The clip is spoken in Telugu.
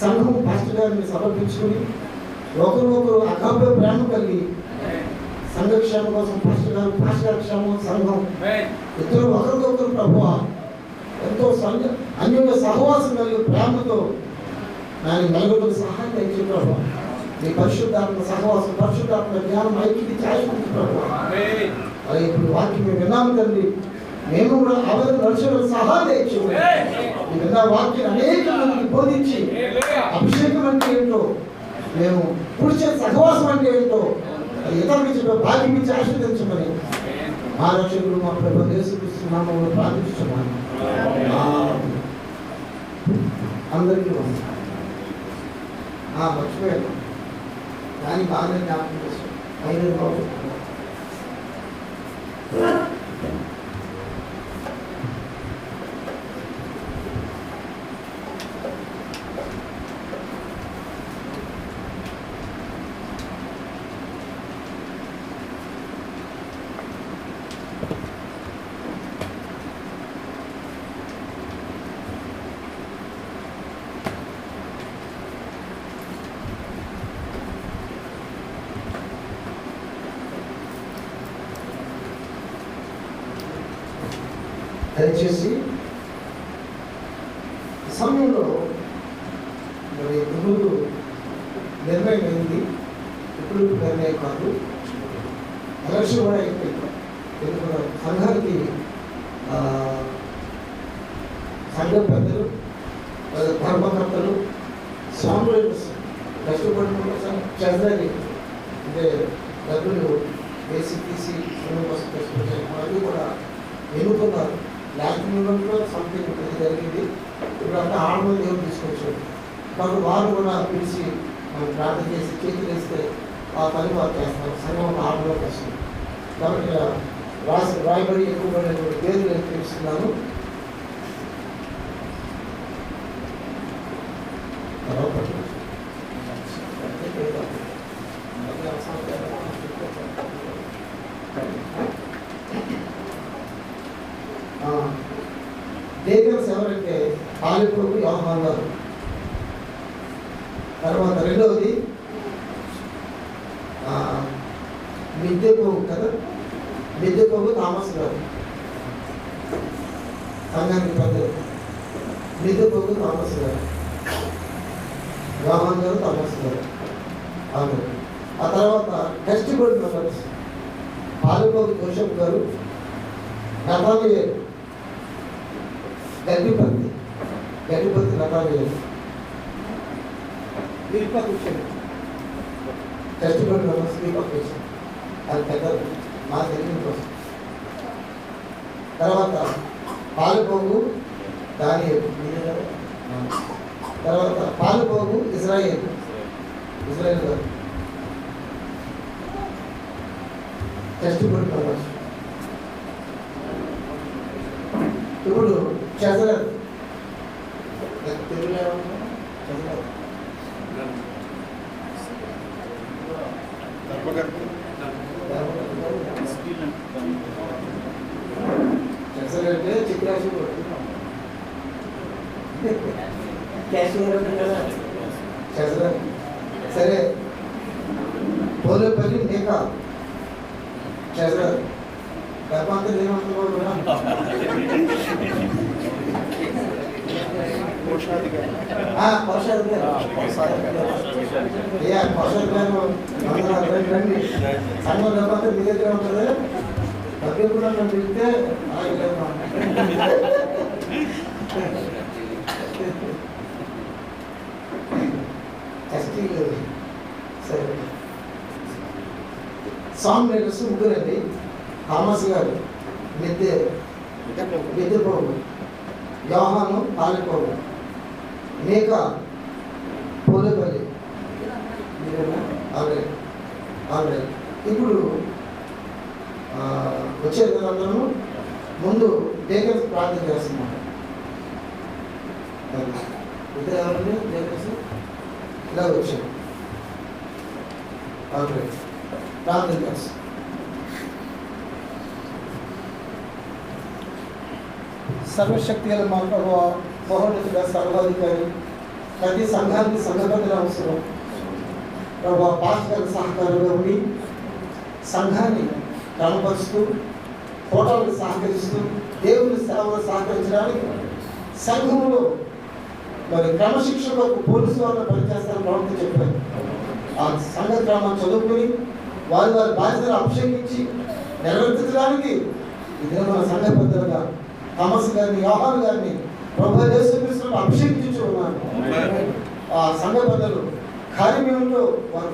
సంఘం పాస్టర్ గారిని సమర్పించుకుని ఒకరు ఒకరు అకాపే ప్రేమ కలిగి సంఘ క్షేమం కోసం పాస్టర్ గారు పాస్టర్ గారి క్షేమం సంఘం. ఇద్దరు ఒకరికొకరు ప్రభు ఎంతో సంఘ అన్యోన్య సహవాసం కలిగి ప్రేమతో ఆయన నలుగురికి సహాయం తెచ్చి ప్రభు నీ పరిశుద్ధాత్మ సహవాసం పరిశుద్ధాత్మ జ్ఞానం ఐక్యత ఛాయించి ప్రభు అలాగే ఇప్పుడు వాక్యం విన్నాము తండ్రి మేము కూడా అవరు నడుచుకుని సహాయం తెచ్చు విన్న వాక్యం అనేక మందికి బోధించి అభిషేకం అంటే ఏంటో మేము పురుష సహవాసం అంటే ఏంటో ఇతరులకు చెప్పే భాగ్యం ఇచ్చి ఆశీర్వదించమని మా రక్షకుడు మా ప్రభు యేసుక్రీస్తున్నాము ప్రార్థిస్తున్నాము. అందరికీ. ఆ మర్చిపోయాను. కానీ బాగానే జ్ఞాపకం చేశాను అయిన బాబు దయచేసి ఈ సమయంలో మరి ఇప్పుడు నిర్ణయం అయింది ఇప్పుడు నిర్ణయం కాదు. ఎలక్షన్ కూడా అయిపోయింది. సంఘానికి సంఘ పెద్దలు ధర్మకర్తలు స్వాములు కష్టపడిన చంద్రని అంటే డబ్బులు ఏసీపీసీ తీసి కోసం కష్టపడ్డారు వాళ్ళు కూడా ఎన్నుకున్నారు. లాస్ట్ మూమెంట్లో సంథింగ్ ఇది జరిగింది. ఇప్పుడు అంతా ఆడమని దేవుడు తీసుకొచ్చాడు. వారు వారు కూడా పిలిచి మనం ప్రార్థన చేసి చేతులు వేస్తే ఆ పని వారు చేస్తారు. సంఘం ఆడలోకి వస్తుంది. కాబట్టి రాసి రాయబడి ఎక్కువ పడినటువంటి పేర్లు నేను తెలుస్తున్నాను డేకర్స్ ఎవరంటే ఆలిపుడు యోహాన్ గారు తర్వాత రెండవది ఆ, కదా? మిద్దె పోగు థామస్ గారు. సంఘానికి పెద్దలు మిద్దె పోగు థామస్ గారు. యోహాన్ గారు థామస్ గారు. అవును. ఆ తర్వాత కష్టపడి మెంబర్స్. పాలకోగు జోషప్ గారు నటాలియర్ గడ్డిపత్తి గడ్డిపత్తి రకాలు దీపక్ కూర్చోండి మెంబర్స్ దీపక్ అది పెద్దలు మా తెలియని కోసం. తర్వాత పాలపోగు దాని తర్వాత పాలపోగు ఇజ్రాయేల్. ఇజ్రాయేల్ గారు కష్టపడి మెంబర్స్ ఇప్పుడు చదరర్ తెలుగులో ఏమంటారు? చదరర్. చదరర్ అంటే చిత్రాశి క్యాషియర్ అంటే కదా చదరర్ సరే పోలేపల్లి మేక చదరర్ గర్భాంతరం ఏమంటున్నారు సంఘం లేకపోతే మీ దగ్గర ఉంటుంది డబ్బులు కూడా నన్ను పిలిస్తే ఆ, ఇవ్వలేము. ఎస్టీ గారు. సరే. Song writers ముగ్గురండి. థామస్ గారు మిద్దె మిద్దె బాబు యోహాను పాలకోడు మేక పూలపల్లి మీరేనా ఆల్రెడీ ఆల్రెడీ ఇప్పుడు వచ్చే అందరూ ముందు డేకర్స్ ప్రార్థన చేస్తున్నాం. ఇద్దరు ఎవరండి డేకర్స్ ఇలా వచ్చాం. ఆల్రెడీ ప్రార్థన చేస్తాం సర్వశక్తి గల మా ప్రభావ మహోన్నతుడ సర్వాధికారి ప్రతి సంఘానికి సంఘ అవసరం. ప్రభు పాస్టర్ సహకారంగా ఉండి సంఘాన్ని క్రమపరుస్తూ ఫోటోలకు సహకరిస్తూ దేవుని సేవలు సహకరించడానికి సంఘంలో మరి క్రమశిక్షణకు పోలీసు వాళ్ళు పనిచేస్తారని ప్రవక్త చెప్పారు. ఆ సంఘ క్రమం చదువుకుని వారి వారి బాధ్యతలు అభిషేకించి నెరవేర్చడానికి ఇది మన సంఘ పెద్దలుగా థమస్ గారిని యోహాన్ గారిని ప్రభు దేశం అభిషేకించు ఉన్నాను ఆ సంఘ పెద్దలు కార్యక్రమంలో వారు